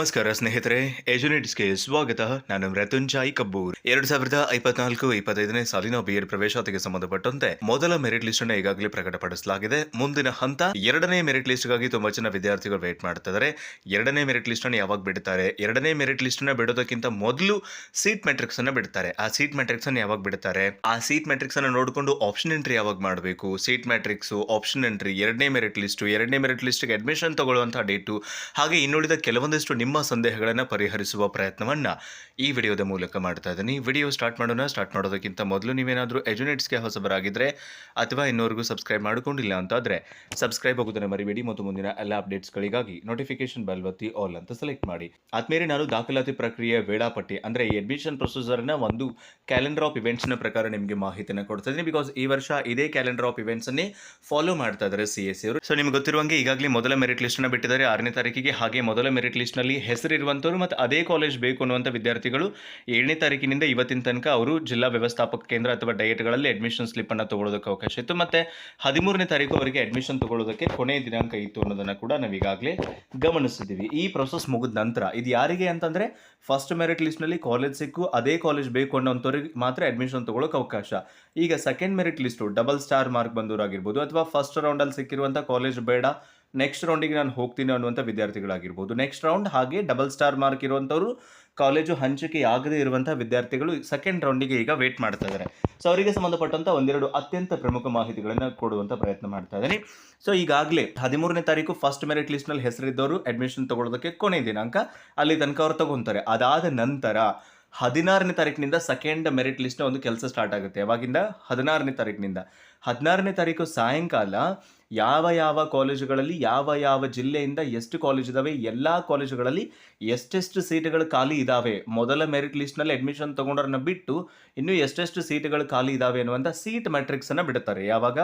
ನಮಸ್ಕಾರ ಸ್ನೇಹಿತರೆ ಏಜುನೇಟ್ಸ್ಗೆ ಸ್ವಾಗತ. ನಾನು ಮೃತ್ಯುಂಜಯ್ ಕಬ್ಬೂರ್. ಎರಡ್ ಸಾವಿರದ ಇಪ್ಪತ್ನಾಲ್ಕು, ಇಪ್ಪತ್ತೈದನೇ ಸಾಲಿನ ಬಿಎಡ್ ಪ್ರವೇಶಾತಿಗೆ ಸಂಬಂಧಪಟ್ಟಂತೆ ಮೊದಲ ಮೆರಿಟ್ ಲಿಸ್ಟ್ ಅನ್ನು ಈಗಾಗಲೇ ಪ್ರಕಟಪಡಿಸಲಾಗಿದೆ. ಮುಂದಿನ ಹಂತ, ಎರಡನೇ ಮೆರಿಟ್ ಲಿಸ್ಟ್ಗಾಗಿ ತುಂಬಾ ಜನ ವಿದ್ಯಾರ್ಥಿಗಳು ವೇಟ್ ಮಾಡ್ತಿದ್ದಾರೆ ಎರಡನೇ ಮೆರಿಟ್ ಲಿಸ್ಟ್ ಅನ್ನು ಯಾವಾಗ ಬಿಡುತ್ತಾರೆ ಎರಡನೇ ಮೆರಿಟ್ ಲಿಸ್ಟ್ ಅನ್ನು ಬಿಡೋದಕ್ಕಿಂತ ಮೊದಲು ಸೀಟ್ ಮೆಟ್ರಿಕ್ಸ್ ಅನ್ನ ಬಿಡುತ್ತಾರೆ ಆ ಸೀಟ್ ಮೆಟ್ರಿಕ್ಸ್ ಅನ್ನು ಯಾವಾಗ ಬಿಡುತ್ತಾರೆ ಆ ಸೀಟ್ ಮೆಟ್ರಿಕ್ಸ್ ಅನ್ನು ನೋಡಿಕೊಂಡು ಆಪ್ಷನ್ ಎಂಟ್ರಿ ಯಾವಾಗ ಮಾಡಬೇಕು? ಸೀಟ್ ಮೆಟ್ರಿಕ್ಸ್ ಆಪ್ಷನ್ ಎಂಟ್ರಿ ಎರಡನೇ ಮೆರಿಟ್ ಲಿಸ್ಟ್ ಎರಡನೇ ಮೆರಿಟ್ ಲಿಸ್ಟ್ಗೆ ಅಡ್ಮಿಷನ್ ತಗೊಳ್ಳುವಂತಹ ಡೇಟು ಹಾಗೆ ಇನ್ನುಳಿದ ಕೆಲವೊಂದಿಷ್ಟು ನಿಮ್ಮ ಸಂದೇಹಗಳನ್ನು ಪರಿಹರಿಸುವ ಪ್ರಯತ್ನವನ್ನ ಈ ವಿಡಿಯೋದ ಮೂಲಕ ಮಾಡ್ತಾ ಇದ್ದೀನಿ. ವಿಡಿಯೋ ಸ್ಟಾರ್ಟ್ ಮಾಡೋಣ. ಸ್ಟಾರ್ಟ್ ಮಾಡೋದಕ್ಕಿಂತ ಮೊದಲು ನೀವೇನಾದರೂ ಎಜುನೇಟ್ಸ್ಗೆ ಹೊಸಬರಾಗಿದ್ದರೆ ಅಥವಾ ಇನ್ನೋರ್ಗೂ ಸಬ್ಸ್ಕ್ರೈಬ್ ಮಾಡಿಕೊಂಡಿಲ್ಲ ಅಂತಾದರೆ ಸಬ್ಸ್ಕ್ರೈಬ್ ಆಗೋದನ್ನು ಮರಿಬೇಡಿ. ಮತ್ತು ಮುಂದಿನ ಎಲ್ಲ ಅಪ್ಡೇಟ್ಸ್ಗಳಿಗಾಗಿ ನೋಟಿಫಿಕೇಶನ್ ಬೆಲ್ ಒತ್ತಿ ಆಲ್ ಅಂತ ಸೆಲೆಕ್ಟ್ ಮಾಡಿ. ಆದ್ಮೇಲೆ ನಾನು ದಾಖಲಾತಿ ಪ್ರಕ್ರಿಯೆ ವೇಳಾಪಟ್ಟಿ ಅಂದರೆ ಈ ಅಡ್ಮಿಷನ್ ಪ್ರೊಸೀಜರ್ನ ಒಂದು ಕ್ಯಾಲೆಂಡರ್ ಆಫ್ ಇವೆಂಟ್ಸ್ನ ಪ್ರಕಾರ ನಿಮಗೆ ಮಾಹಿತಿಯನ್ನು ಕೊಡ್ತಾ ಇದ್ದೀನಿ. ಬಿಕಾಸ್ ಈ ವರ್ಷ ಇದೇ ಕ್ಯಾಲೆಂಡರ್ ಆಫ್ ಇವೆಂಟ್ಸನ್ನೇ ಫಾಲೋ ಮಾಡ್ತಾ ಇದ್ದಾರೆ ಸಿ ಎಸ್ ಅವರು. ಸೊ ನಿಮ್ಗೆ ಗೊತ್ತಿರುವಂಗೆ ಈಗಾಗಲೇ ಮೊದಲ ಮೆರಿಟ್ ಲಿಸ್ಟ್ನ ಬಿಟ್ಟಿದ್ದಾರೆ. ಆರನೇ ತಾರೀಕಿಗೆ ಹಾಗೆ ಮೊದಲ ಮೆರಿಟ್ ಲಿಸ್ಟ್ನಲ್ಲಿ ಹೆಸರಿರುವಂಥವ್ರು ಮತ್ತು ಅದೇ ಕಾಲೇಜ್ ಬೇಕು ಅನ್ನುವಂಥ ವಿದ್ಯಾರ್ಥಿಗಳು ಏಳನೇ ತಾರೀಕಿನಿಂದ ಇವತ್ತಿನ ತನಕ ಅವರು ಜಿಲ್ಲಾ ವ್ಯವಸ್ಥಾಪಕ ಕೇಂದ್ರ ಅಥವಾ ಡಯೆಟ್ಗಳಲ್ಲಿ ಅಡ್ಮಿಷನ್ ಸ್ಲಿಪ್ಪನ್ನು ತಗೊಳ್ಳೋದಕ್ಕೆ ಅವಕಾಶ ಇತ್ತು. ಮತ್ತು ಹದಿಮೂರನೇ ತಾರೀಕು ಅವರಿಗೆ ಅಡ್ಮಿಷನ್ ತೊಗೊಳ್ಳೋದಕ್ಕೆ ಕೊನೆಯ ದಿನಾಂಕ ಇತ್ತು ಅನ್ನೋದನ್ನು ಕೂಡ ನಾವೀಗಾಗಲೇ ಗಮನಿಸಿದ್ದೀವಿ ಈ ಪ್ರೊಸೆಸ್ ಮುಗಿದ ನಂತರ ಇದು ಯಾರಿಗೆ ಅಂತಂದರೆ ಫಸ್ಟ್ ಮೆರಿಟ್ ಲಿಸ್ಟ್ನಲ್ಲಿ ಕಾಲೇಜ್ ಸಿಕ್ಕು, ಅದೇ ಕಾಲೇಜ್ ಬೇಕು ಅನ್ನೋಂಥವ್ರಿಗೆ ಮಾತ್ರ ಅಡ್ಮಿಷನ್ ತೊಗೊಳ್ಳೋಕೆ ಅವಕಾಶ. ಈಗ second merit list double star mark ಬಂದವರಾಗಿರ್ಬೋದು ಅಥವಾ ಫಸ್ಟ್ ರೌಂಡಲ್ಲಿ ಸಿಕ್ಕಿರುವಂಥ ಕಾಲೇಜ್ ಬೇಡ ನೆಕ್ಸ್ಟ್ ರೌಂಡಿಗೆ ನಾನು ಹೋಗ್ತೀನಿ ಅನ್ನುವಂಥ ವಿದ್ಯಾರ್ಥಿಗಳಾಗಿರ್ಬೋದು. ನೆಕ್ಸ್ಟ್ ರೌಂಡ್ ಹಾಗೆ ಡಬಲ್ ಸ್ಟಾರ್ ಮಾರ್ಕ್ ಇರುವಂಥವ್ರು ಕಾಲೇಜು ಹಂಚಿಕೆ ಆಗದೇ ಇರುವಂಥ ವಿದ್ಯಾರ್ಥಿಗಳು ಸೆಕೆಂಡ್ ರೌಂಡಿಗೆ ಈಗ ವೇಟ್ ಮಾಡ್ತಾ ಇದ್ದಾರೆ ಸೊ ಅವರಿಗೆ ಸಂಬಂಧಪಟ್ಟಂಥ ಒಂದೆರಡು ಅತ್ಯಂತ ಪ್ರಮುಖ ಮಾಹಿತಿಗಳನ್ನು ಕೊಡುವಂಥ ಪ್ರಯತ್ನ ಮಾಡ್ತಾ ಇದ್ದೀನಿ ಸೊ ಈಗಾಗಲೇ ಹದಿಮೂರನೇ ತಾರೀಕು ಫಸ್ಟ್ ಮೆರಿಟ್ ಲಿಸ್ಟ್ನಲ್ಲಿ ಹೆಸರಿದ್ದವರು ಅಡ್ಮಿಷನ್ ತಗೊಳ್ಳೋದಕ್ಕೆ ಕೊನೆ ದಿನಾಂಕ. ಅಲ್ಲಿ ತನಕ ಅವ್ರು ತಗೊಂತಾರೆ. ಅದಾದ ನಂತರ ಹದಿನಾರನೇ ತಾರೀಕಿನಿಂದ ಸೆಕೆಂಡ್ ಮೆರಿಟ್ ಲಿಸ್ಟ್ನ ಒಂದು ಕೆಲಸ ಸ್ಟಾರ್ಟ್ ಆಗುತ್ತೆ. ಯಾವಾಗಿಂದ? ಹದಿನಾರನೇ ತಾರೀಕಿನಿಂದ. ಹದಿನಾರನೇ ತಾರೀಕು ಸಾಯಂಕಾಲ ಯಾವ ಯಾವ ಕಾಲೇಜುಗಳಲ್ಲಿ, ಯಾವ ಯಾವ ಜಿಲ್ಲೆಯಿಂದ ಎಷ್ಟು ಕಾಲೇಜ್ ಇದಾವೆ, ಎಲ್ಲ ಕಾಲೇಜುಗಳಲ್ಲಿ ಎಷ್ಟೆಷ್ಟು ಸೀಟುಗಳು ಖಾಲಿ ಇದ್ದಾವೆ ಮೊದಲ ಮೆರಿಟ್ ಲಿಸ್ಟ್ನಲ್ಲಿ ಅಡ್ಮಿಷನ್ ತಗೊಂಡವ್ರನ್ನ ಬಿಟ್ಟು ಇನ್ನೂ ಎಷ್ಟೆಷ್ಟು ಸೀಟುಗಳು ಖಾಲಿ ಇದಾವೆ ಅನ್ನುವಂಥ ಸೀಟ್ ಮ್ಯಾಟ್ರಿಕ್ಸನ್ನು ಬಿಡುತ್ತಾರೆ. ಯಾವಾಗ?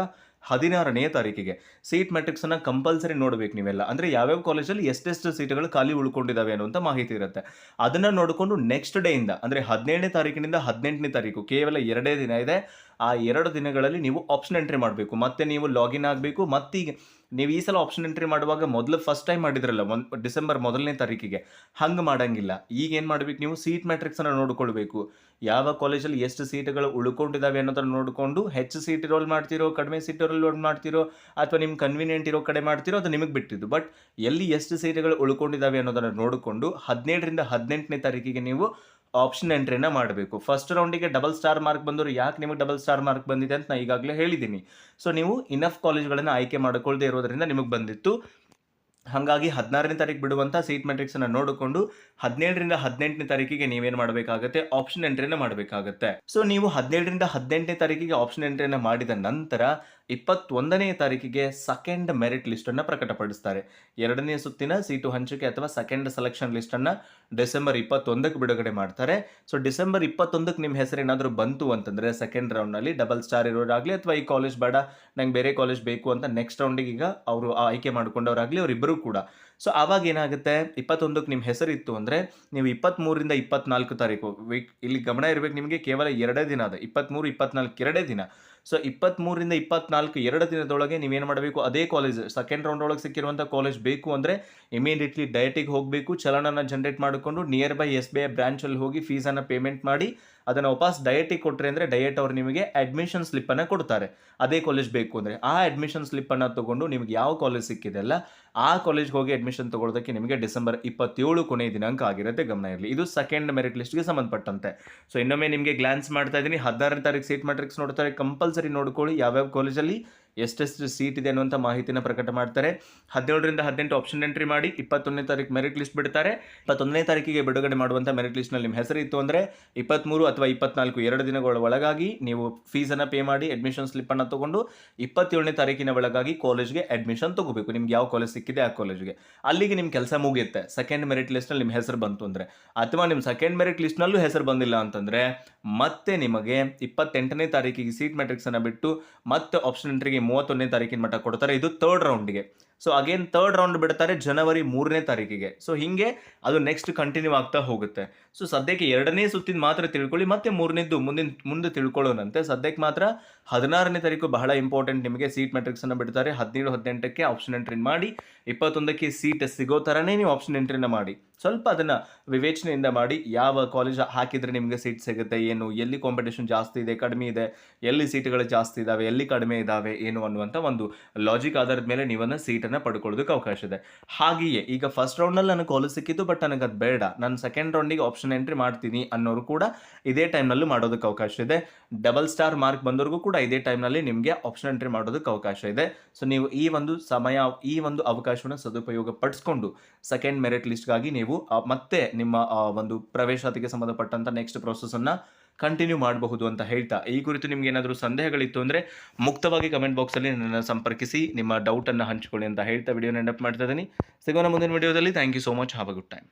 ಹದಿನಾರನೇ ತಾರೀಕಿಗೆ. ಸೀಟ್ ಮ್ಯಾಟ್ರಿಕ್ಸನ್ನು ಕಂಪಲ್ಸರಿ ನೋಡಬೇಕು ನೀವೆಲ್ಲ. ಅಂದರೆ ಯಾವ್ಯಾವ ಕಾಲೇಜಲ್ಲಿ ಎಷ್ಟೆಷ್ಟು ಸೀಟುಗಳು ಖಾಲಿ ಉಳ್ಕೊಂಡಿದ್ದಾವೆ ಅನ್ನುವಂಥ ಮಾಹಿತಿ ಇರುತ್ತೆ. ಅದನ್ನು ನೋಡಿಕೊಂಡು ನೆಕ್ಸ್ಟ್ ಡೇಯಿಂದ ಅಂದರೆ ಹದಿನೇಳನೇ ತಾರೀಕಿನಿಂದ ಹದಿನೆಂಟನೇ ತಾರೀಕು, ಕೇವಲ ಎರಡೇ ದಿನ ಇದೆ. ಆ ಎರಡು ದಿನಗಳಲ್ಲಿ ನೀವು ಆಪ್ಷನ್ ಎಂಟ್ರಿ ಮಾಡಬೇಕು. ಮತ್ತೆ ನೀವು ಲಾಗಿನ್ ಆಗಬೇಕು, ಮತ್ತೀಗ ನೀವು ಈ ಸಲ ಆಪ್ಷನ್ ಎಂಟ್ರಿ ಮಾಡುವಾಗ ಮೊದಲು ಫಸ್ಟ್ ಟೈಮ್ ಮಾಡಿದ್ರಲ್ಲ, ಒಂದು ಡಿಸೆಂಬರ್ ಮೊದಲನೇ ತಾರೀಕಿಗೆ, ಹಂಗೆ ಮಾಡಂಗಿಲ್ಲ. ಈಗ ಏನು ಮಾಡಬೇಕು ನೀವು? ಸೀಟ್ ಮ್ಯಾಟ್ರಿಕ್ಸನ್ನು ನೋಡಿಕೊಳ್ಬೇಕು. ಯಾವ ಕಾಲೇಜಲ್ಲಿ ಎಷ್ಟು ಸೀಟ್ಗಳು ಉಳ್ಕೊಂಡಿದ್ದಾವೆ ಅನ್ನೋದನ್ನು ನೋಡಿಕೊಂಡು, ಹೆಚ್ಚು ಸೀಟ್ ರೋಲ್ ಮಾಡ್ತಿರೋ, ಕಡಿಮೆ ಸೀಟ್ ರೋಲ್ ಮಾಡ್ತಿರೋ, ಅಥವಾ ನಿಮ್ಗೆ ಕನ್ವೀನಿಯೆಂಟ್ ಇರೋ ಕಡೆ ಮಾಡ್ತಿರೋ, ಅದು ನಿಮಗೆ ಬಿಟ್ಟಿದ್ದು. ಬಟ್ ಎಲ್ಲಿ ಎಷ್ಟು ಸೀಟ್ಗಳು ಉಳ್ಕೊಂಡಿದ್ದಾವೆ ಅನ್ನೋದನ್ನು ನೋಡಿಕೊಂಡು, ಹದಿನೇಳರಿಂದ ಹದಿನೆಂಟನೇ ತಾರೀಕಿಗೆ ನೀವು ಆಪ್ಷನ್ ಎಂಟ್ರಿನ ಮಾಡಬೇಕು. ಫಸ್ಟ್ ರೌಂಡಿಗೆ ಡಬಲ್ ಸ್ಟಾರ್ ಮಾರ್ಕ್ ಬಂದರು ಯಾಕೆ ನಿಮಗೆ ಡಬಲ್ ಸ್ಟಾರ್ ಮಾರ್ಕ್ ಬಂದಿದೆ ಅಂತ ನಾನು ಈಗಾಗಲೇ ಹೇಳಿದ್ದೀನಿ ಸೊ ನೀವು ಇನಫ್ ಕಾಲೇಜ್ಗಳನ್ನು ಆಯ್ಕೆ ಮಾಡಿಕೊಳ್ಳದೆ ಇರೋದರಿಂದ ನಿಮಗೆ ಬಂದಿತ್ತು. ಹಾಗಾಗಿ ಹದಿನಾರನೇ ತಾರೀಕು ಬಿಡುವಂಥ ಸೀಟ್ ಮೆಟ್ರಿಕ್ಸನ್ನು ನೋಡಿಕೊಂಡು ಹದಿನೇಳರಿಂದ ಹದಿನೆಂಟನೇ ತಾರೀಕಿಗೆ ನೀವೇನು ಮಾಡಬೇಕಾಗುತ್ತೆ? ಆಪ್ಷನ್ ಎಂಟ್ರಿನ ಮಾಡಬೇಕಾಗುತ್ತೆ. ಸೊ ನೀವು ಹದಿನೇಳರಿಂದ ಹದಿನೆಂಟನೇ ತಾರೀಕಿಗೆ ಆಪ್ಷನ್ ಎಂಟ್ರಿನ ಮಾಡಿದ ನಂತರ ಇಪ್ಪತ್ತೊಂದನೇ ತಾರೀಕಿಗೆ ಸೆಕೆಂಡ್ ಮೆರಿಟ್ ಲಿಸ್ಟನ್ನು ಪ್ರಕಟಪಡಿಸ್ತಾರೆ. ಎರಡನೇ ಸುತ್ತಿನ ಸೀಟು ಹಂಚಿಕೆ ಅಥವಾ ಸೆಕೆಂಡ್ ಸೆಲೆಕ್ಷನ್ ಲಿಸ್ಟನ್ನು ಡಿಸೆಂಬರ್ ಇಪ್ಪತ್ತೊಂದಕ್ಕೆ ಬಿಡುಗಡೆ ಮಾಡ್ತಾರೆ. ಸೊ ಡಿಸೆಂಬರ್ ಇಪ್ಪತ್ತೊಂದಕ್ಕೆ ನಿಮ್ಮ ಹೆಸರು ಏನಾದರೂ ಬಂತು ಅಂತಂದರೆ ಸೆಕೆಂಡ್ ರೌಂಡ್ನಲ್ಲಿ ಡಬಲ್ ಸ್ಟಾರ್ ಇರೋರಾಗಲಿ ಅಥವಾ ಈ ಕಾಲೇಜ್ ಬೇಡ, ನಂಗೆ ಬೇರೆ ಕಾಲೇಜ್ ಬೇಕು ಅಂತ ನೆಕ್ಸ್ಟ್ ರೌಂಡಿಗೆ ಈಗ ಅವರು ಆಯ್ಕೆ ಮಾಡಿಕೊಂಡವರಾಗಲಿ ಅವರಿಬ್ಬರು ಕೂಡ. ಸೊ ಆವಾಗ ಏನಾಗುತ್ತೆ? ಇಪ್ಪತ್ತೊಂದಕ್ಕೆ ನಿಮ್ಮ ಹೆಸರಿತ್ತು ಅಂದರೆ, ನೀವು ಇಪ್ಪತ್ತ್ಮೂರಿಂದ ಇಪ್ಪತ್ನಾಲ್ಕು ತಾರೀಕು ವೀಕ್ ಇಲ್ಲಿ ಗಮನ ಇರಬೇಕು ನಿಮಗೆ, ಕೇವಲ ಎರಡೇ ದಿನ ಅದು. ಇಪ್ಪತ್ತ್ಮೂರು ಇಪ್ಪತ್ನಾಲ್ಕು, ಎರಡೇ ದಿನ. ಸೊ ಇಪ್ಪತ್ತ್ಮೂರಿಂದ ಇಪ್ಪತ್ನಾಲ್ಕು, ಎರಡು ದಿನದೊಳಗೆ ನೀವೇನು ಮಾಡಬೇಕು? ಅದೇ ಕಾಲೇಜ್ ಸೆಕೆಂಡ್ ರೌಂಡ್ ಒಳಗೆ ಸಿಕ್ಕಿರುವಂಥ ಕಾಲೇಜ್ ಬೇಕು ಅಂದರೆ ಇಮಿಡಿಯೇಟ್ಲಿ ಡಯಟಿಗೆ ಹೋಗಬೇಕು, ಚಲನನ ಜನ್ರೇಟ್ ಮಾಡಿಕೊಂಡು near by S B I ಬ್ರಾಂಚಲ್ಲಿ ಹೋಗಿ ಫೀಸನ್ನು ಪೇಮೆಂಟ್ ಮಾಡಿ, ಅದನ್ನು ವಾಪಸ್ ಡಯಟಿಗೆ ಕೊಟ್ಟರೆ ಅಂದರೆ ಡಯಟ್ ಅವರು ನಿಮಗೆ ಅಡ್ಮಿಷನ್ ಸ್ಲಿಪ್ಪನ್ನು ಕೊಡ್ತಾರೆ. ಅದೇ ಕಾಲೇಜ್ ಬೇಕು ಅಂದರೆ. ಆ ಅಡ್ಮಿಷನ್ ಸ್ಲಿಪ್ಪನ್ನು ತೊಗೊಂಡು ನಿಮಗೆ ಯಾವ ಕಾಲೇಜ್ ಸಿಕ್ಕಿದೆ ಅಲ್ಲ, ಆ ಕಾಲೇಜ್ಗೆ ಹೋಗಿ ಅಡ್ಮಿಷನ್ ತಗೊಳ್ಳೋದಕ್ಕೆ ನಿಮಗೆ ಡಿಸೆಂಬರ್ ಇಪ್ಪತ್ತೇಳು ಕೊನೆಯ ದಿನಾಂಕ ಆಗಿರುತ್ತೆ, ಗಮನ ಇರಲಿ. ಇದು ಸೆಕೆಂಡ್ ಮೆರಿಟ್ ಲಿಸ್ಟ್ಗೆ ಸಂಬಂಧಪಟ್ಟಂತೆ. ಸೊ ಇನ್ನೊಮ್ಮೆ ನಿಮಗೆ ಗ್ಲಾನ್ಸ್ ಮಾಡ್ತಾ ಇದ್ದೀನಿ. ಹದಿನಾರನೇ ತಾರೀಕು ಸೀಟ್ ಮ್ಯಾಟ್ರಿಕ್ಸ್ ನೋಡ್ತಾರೆ. ಕಂಪಲ್ಸರಿ ನೋಡ್ಕೊಳ್ಳಿ. ಯಾವ್ಯಾವ ಕಾಲೇಜಲ್ಲಿ ಎಷ್ಟೆಷ್ಟು ಸೀಟ್ ಇದೆ ಅನ್ನುವಂಥ ಮಾಹಿತಿನ ಪ್ರಕಟ ಮಾಡ್ತಾರೆ. ಹದಿನೇಳರಿಂದ ಹದಿನೆಂಟು ಆಪ್ಷನ್ ಎಂಟ್ರಿ ಮಾಡಿ ಇಪ್ಪತ್ತೊಂದನೇ ತಾರೀಕು ಮೆರಿಟ್ ಲಿಸ್ಟ್ ಬಿಡ್ತಾರೆ. ಇಪ್ಪತ್ತೊಂದನೇ ತಾರೀಕಿಗೆ ಬಿಡುಗಡೆ ಮಾಡುವಂಥ ಮೆರಿಟ್ ಲಿಸ್ಟ್ನಲ್ಲಿ ನಿಮ್ಮ ಹೆಸರು ಇತ್ತು ಅಂದರೆ ಇಪ್ಪತ್ತ್ಮೂರು ಅಥವಾ ಇಪ್ಪತ್ನಾಲ್ಕು ಎರಡು ದಿನಗಳ ಒಳಗಾಗಿ ನೀವು ಫೀಸನ್ನು ಪೇ ಮಾಡಿ ಅಡ್ಮಿಷನ್ ಸ್ಲಿಪ್ಪನ್ನು ತೊಗೊಂಡು ಇಪ್ಪತ್ತೇಳನೇ ತಾರೀಕಿನ ಒಳಗಾಗಿ ಕಾಲೇಜ್ಗೆ ಅಡ್ಮಿಷನ್ ತೊಗೋಬೇಕು. ನಿಮ್ಗೆ ಯಾವ ಕಾಲೇಜ್ ಸಿಕ್ಕಿದೆ ಆ ಕಾಲೇಜ್ಗೆ ಅಲ್ಲಿಗೆ ನಿಮ್ಮ ಕೆಲಸ ಮುಗಿಯುತ್ತೆ. ಸೆಕೆಂಡ್ ಮೆರಿಟ್ ಲಿಸ್ಟ್ನಲ್ಲಿ ನಿಮ್ಮ ಹೆಸರು ಬಂತು ಅಂದರೆ. ಅಥವಾ ನಿಮ್ಮ ಸೆಕೆಂಡ್ ಮೆರಿಟ್ ಲಿಸ್ಟ್ನಲ್ಲೂ ಹೆಸರು ಬಂದಿಲ್ಲ ಅಂತಂದರೆ ಮತ್ತೆ ನಿಮಗೆ ಇಪ್ಪತ್ತೆಂಟನೇ ತಾರೀಕಿಗೆ ಸೀಟ್ ಮೆಟ್ರಿಕ್ಸನ್ನು ಬಿಟ್ಟು ಮತ್ತೆ ಆಪ್ಷನ್ ಎಂಟ್ರಿಗೆ ಮೂವತ್ತೊಂದನೇ ತಾರೀಕಿನ ಮಟ್ಟ ಕೊಡ್ತಾರೆ. ಇದು ಥರ್ಡ್ ರೌಂಡಿಗೆ ಸೊ ಅಗೇನ್ ಥರ್ಡ್ ರೌಂಡ್ ಬಿಡ್ತಾರೆ ಜನವರಿ ಮೂರನೇ ತಾರೀಕಿಗೆ. ಸೊ ಹಿಂಗೆ ಅದು ನೆಕ್ಸ್ಟ್ ಕಂಟಿನ್ಯೂ ಆಗ್ತಾ ಹೋಗುತ್ತೆ. ಸೊ ಸದ್ಯಕ್ಕೆ ಎರಡನೇ ಸುತ್ತಿನ ಮಾತ್ರ ತಿಳ್ಕೊಳ್ಳಿ, ಮತ್ತೆ ಮೂರನೇದ್ದು ಮುಂದಿನ, ಮುಂದೆ ತಿಳ್ಕೊಳ್ಳೋಣಂತೆ ಸದ್ಯಕ್ಕೆ ಮಾತ್ರ ಹದಿನಾರನೇ ತಾರೀಕು ಬಹಳ ಇಂಪಾರ್ಟೆಂಟ್ ನಿಮಗೆ ಸೀಟ್ ಮೆಟ್ರಿಕ್ಸನ್ನು ಬಿಡ್ತಾರೆ. ಹದಿನೇಳು, ಹದಿನೆಂಟಕ್ಕೆ ಆಪ್ಷನ್ ಎಂಟ್ರಿ ಮಾಡಿ, ಇಪ್ಪತ್ತೊಂದಕ್ಕೆ ಸೀಟ್ ಸಿಗೋ ಥರನೇ ನೀವು ಆಪ್ಷನ್ ಎಂಟ್ರಿನ ಮಾಡಿ. ಸ್ವಲ್ಪ ಅದನ್ನ ವಿವೇಚನೆಯಿಂದ ಮಾಡಿ, ಯಾವ ಕಾಲೇಜ್ ಹಾಕಿದರೆ ನಿಮಗೆ ಸೀಟ್ ಸಿಗುತ್ತೆ, ಏನು, ಎಲ್ಲಿ ಕಾಂಪಿಟೇಷನ್ ಜಾಸ್ತಿ ಇದೆ, ಕಡಿಮೆ ಇದೆ, ಎಲ್ಲಿ ಸೀಟ್ಗಳು ಜಾಸ್ತಿ ಇದಾವೆ, ಎಲ್ಲಿ ಕಡಿಮೆ ಇದಾವೆ, ಏನು ಅನ್ನುವಂಥ ಒಂದು ಲಾಜಿಕ್ ಆಧಾರದ ಮೇಲೆ ನೀವನ್ನ ಸೀಟನ್ನು ಪಡ್ಕೊಳ್ಳೋದಕ್ಕೆ ಅವಕಾಶ ಇದೆ. ಹಾಗೆಯೇ ಈಗ ಫಸ್ಟ್ ರೌಂಡ್ನಲ್ಲಿ ನನಗೆ ಕಾಲೇಜ್ ಸಿಕ್ಕಿತ್ತು ಬಟ್ ನನಗೆ ಅದು ಬೇಡ. ನಾನು ಸೆಕೆಂಡ್ ರೌಂಡಿಗೆ ಆಪ್ಷನ್ ಎಂಟ್ರಿ ಮಾಡ್ತೀನಿ ಅನ್ನೋರು ಕೂಡ ಇದೇ ಟೈಮ್ನಲ್ಲೂ ಮಾಡೋದಕ್ಕೆ ಅವಕಾಶ ಇದೆ. ಡಬಲ್ ಸ್ಟಾರ್ ಮಾರ್ಕ್ ಬಂದವ್ರಿಗೂ ಕೂಡ ಇದೇ ಟೈಮ್ನಲ್ಲಿ ನಿಮಗೆ ಆಪ್ಷನ್ ಎಂಟ್ರಿ ಮಾಡೋದಕ್ಕೆ ಅವಕಾಶ ಇದೆ. ಸೊ ನೀವು ಈ ಒಂದು ಸಮಯ, ಈ ಒಂದು ಅವಕಾಶವನ್ನು ಸದುಪಯೋಗ ಪಡಿಸ್ಕೊಂಡು ಸೆಕೆಂಡ್ ಮೆರಿಟ್ ಲಿಸ್ಟ್ಗಾಗಿ ನೀವು ಮತ್ತೆ ನಿಮ್ಮ ಒಂದು ಪ್ರವೇಶಾತಿಗೆ ಸಂಬಂಧಪಟ್ಟಂತ ನೆಕ್ಸ್ಟ್ ಅನ್ನ ಕಂಟಿನ್ಯೂ ಮಾಡಬಹುದು ಅಂತ ಹೇಳ್ತಾ. ಈ ಕುರಿತು ನಿಮ್ಗೆ ಏನಾದರೂ ಸಂದೇಹಗಳಿತ್ತು ಅಂದರೆ ಮುಕ್ತವಾಗಿ ಕಮೆಂಟ್ ಬಾಕ್ಸಲ್ಲಿ ನನ್ನನ್ನು ಸಂಪರ್ಕಿಸಿ. ನಿಮ್ಮ ಡೌಟನ್ನು ಹಂಚಿಕೊಳ್ಳಿ ಅಂತ ಹೇಳ್ತಾ ವಿಡಿಯೋನ ಎಂಡಪ್ ಮಾಡ್ತಾ ಇದ್ದೀನಿ. ಸಿಗೋಣ ಮುಂದಿನ ವಿಡಿಯೋದಲ್ಲಿ thank you so much have a good time